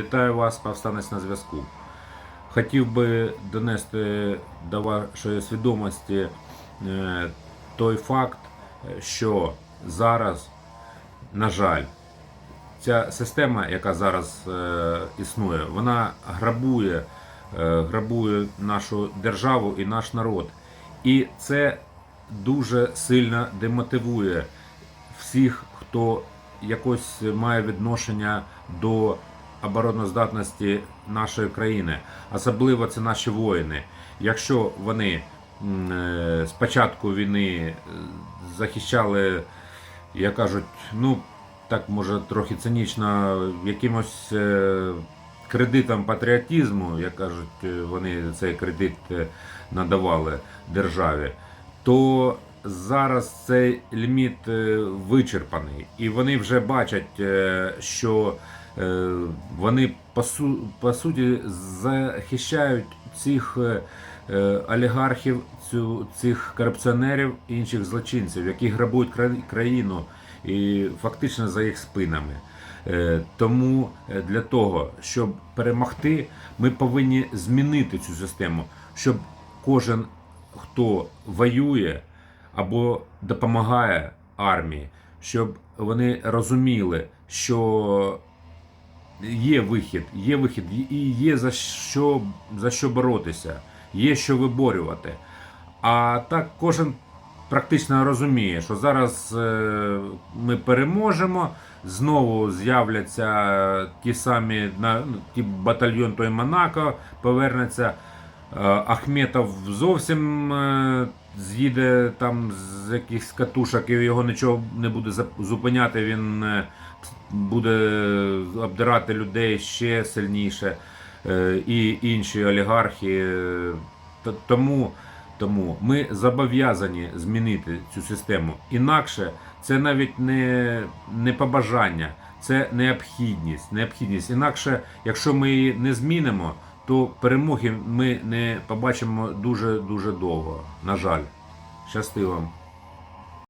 Вітаю вас, повстанець на зв'язку. Хотів би донести до вашої свідомості е, той факт, що зараз, на жаль, ця система, яка зараз е, існує, вона грабує, е, грабує нашу державу і наш народ. І це дуже сильно демотивує всіх, хто якось має відношення до обороноздатності нашої країни. Особливо це наші воїни. Якщо вони е, з початку війни е, захищали, як кажуть, ну так може трохи цинічно, якимось е, кредитом патріотизму, як кажуть, вони цей кредит надавали державі, то зараз цей ліміт вичерпаний, і вони вже бачать, що вони по, су, по суті захищають цих е, е, олігархів, цю, цих корупціонерів і інших злочинців, які грабують країну і фактично за їх спинами. Е, Тому е, для того, щоб перемогти, ми повинні змінити цю систему, щоб кожен, хто воює або допомагає армії, щоб вони розуміли, що є вихід, є вихід, і є за що, за що боротися, є що виборювати. А так кожен практично розуміє, що зараз е, ми переможемо, знову з'являться ті самі ну, ті батальйон той Монако повернеться. Е, Ахметов зовсім е, з'їде там з якихось катушок і його нічого не буде зупиняти. Він е, буде обдирати людей ще сильніше. Е, І інші олігархи. Тому, тому ми зобов'язані змінити цю систему. Інакше це навіть не, не побажання, це необхідність. необхідність. Інакше, якщо ми її не змінимо, то перемоги ми не побачимо дуже дуже довго. На жаль, щасти вам.